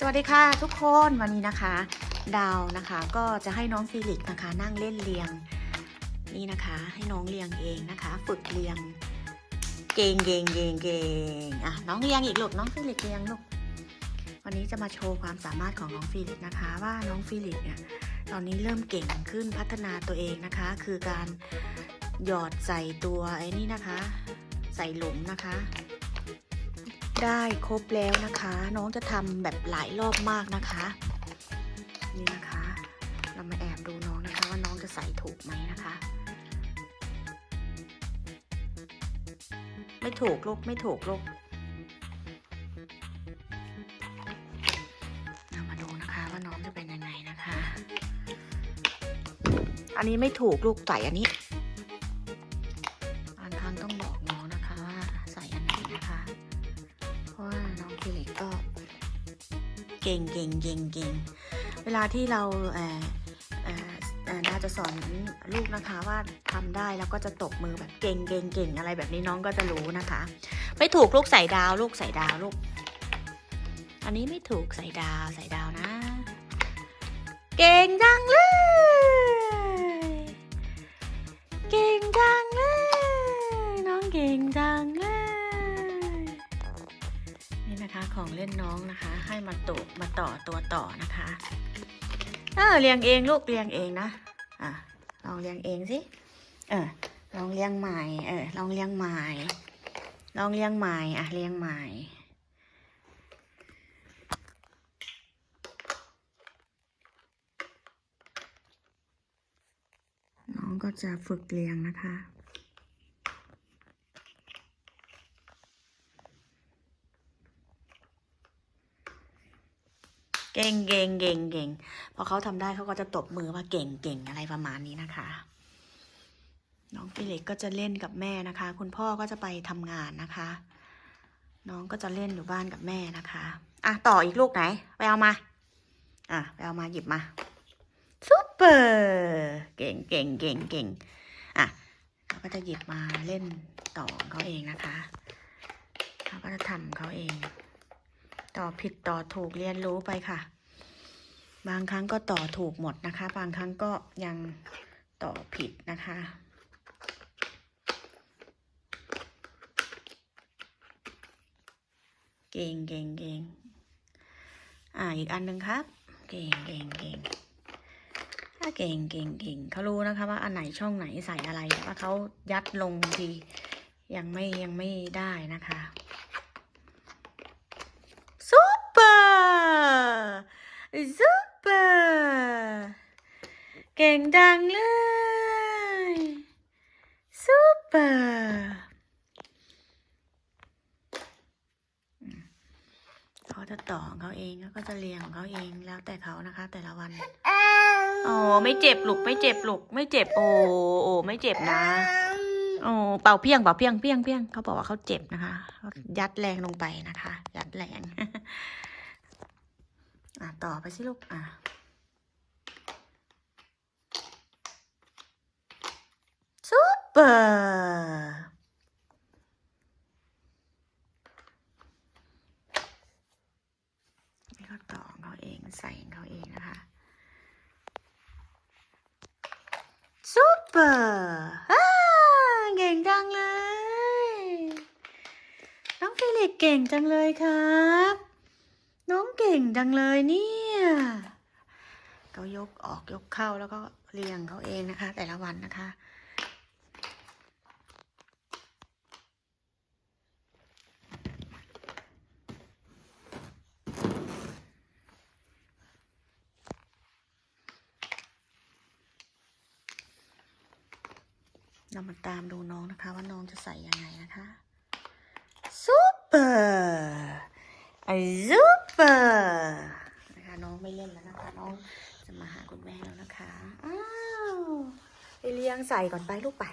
สวัสดีค่ะทุกคนวันนี้นะคะ ดาวนะคะก็จะให้น้องฟิลิกนะคะนั่งเล่นเรียงนี่นะคะ ให้น้องเรียงเองนะคะ ฝึกเรียง เก่งเก่งเก่งเก่งอะน้องเรียงอีกลูกน้องฟิลิกเรียงลูกวันนี้จะมาโชว์ความสามารถของน้องฟิลิกนะคะ ว่าน้องฟิลิกเนี่ยตอนนี้เริ่มเก่งขึ้นพัฒนาตัวเองนะคะ คือการหยอดใส่ตัวไอ้นี่นะคะ ใส่หลุมนะคะ ได้ครบแล้วนะคะ น้องจะทำแบบหลายรอบมากนะคะ นี่นะคะ เรามาแอบดูน้องนะคะว่าน้องจะใส่ถูกไหมนะคะ ไม่ถูกลูกไม่ถูกลูกเรามาดูนะคะว่าน้องจะเป็นยังไงนะคะ อันนี้ไม่ถูกลูกใส่อันนี้ ก่งเก่งเก่งเก่งเวลาที่เราเออเออเอ่อน่าจะสอนลูกนะคะว่าทำได้แล้วก็จะตบมือแบบเก่งเก่งเก่งอะไรแบบนี้น้องก็จะรู้นะคะ ไม่ถูกลูกใส่ดาวลูกใส่ดาวลูก อันนี้ไม่ถูกใส่ดาวใส่ดาวนะ เก่งจัง นะคะของเล่นน้องนะคะ ให้มาตกมาต่อตัวต่อนะคะเออเรียงเองลูกเรียงเองนะอะลองเรียงเองสิเออลองเรียงใหม่เออลองเรียงใหม่ลองเรียงใหม่อะเรียงใหม่น้องก็จะฝึกเรียงนะคะ เก่งเก่งเก่งเก่งพอเขาทำได้เขาก็จะตบมือว่าเก่งเก่งอะไรประมาณนี้นะคะ น้องฟิลิกก็จะเล่นกับแม่นะคะ คุณพ่อก็จะไปทำงานนะคะ น้องก็จะเล่นอยู่บ้านกับแม่นะคะอะต่ออีกลูกไหนไปเอามาอะไปเอามาหยิบมาซุปเปอร์เก่งเก่งเก่งเก่งอะเขาก็จะหยิบมาเล่นต่อเขาเองนะคะ เขาก็จะทำเขาเอง ต่อผิดต่อถูกเรียนรู้ไปค่ะ บางครั้งก็ต่อถูกหมดนะคะ บางครั้งก็ยังต่อผิดนะคะเก่งเก่งเก่งอ่า อีกอันหนึ่งครับ เก่งเก่งเก่งถ้าเก่งเก่งเก่งเขารู้นะคะว่าอันไหนช่องไหนใส่อะไรแต่ว่าเขายัดลงทียังไม่ยังไม่ได้นะคะ ซุปเปอ ร์ซุปเปอร์เก่งจังเลยซุปเปอร์เขาจะต่อของเขาเองแล้วก็จะเรียงของเขาเองแล้วแต่เขานะคะ แต่ละวันโอ้ไม่เจ็บลูกไม่เจ็บลูกไม่เจ็บโอ้โอ้ไม่เจ็บนะโอ้เป่าเพียงเป่าเพียงเพียงเพียงเขาบอกว่าเขาเจ็บนะคะเขายัดแรงลงไปนะคะ ยัดแรงอ่ะต่อไปสิลูกอะซุปเปอร์นี่เขาต่อเขาเองใส่เขาเองนะคะซุปเปอร์อ่าเก่งจังเลย น้องฟิลิปเก่งจังเลยครับ น้องเก่งจังเลยเนี่ยเขายกออกยกเข้าแล้วก็เรียงเขาเองนะคะ แต่ละวันนะคะ เรามาตามดูน้องนะคะว่าน้องจะใส่ยังไงนะคะซุปเปอร์ ซูเปอร์นะคะน้องไม่เล่นแล้วนะคะ น้องจะมาหาคุณแม่แล้วนะคะ อ้าวไปเลี้ยงใส่ก่อนไปลูกไป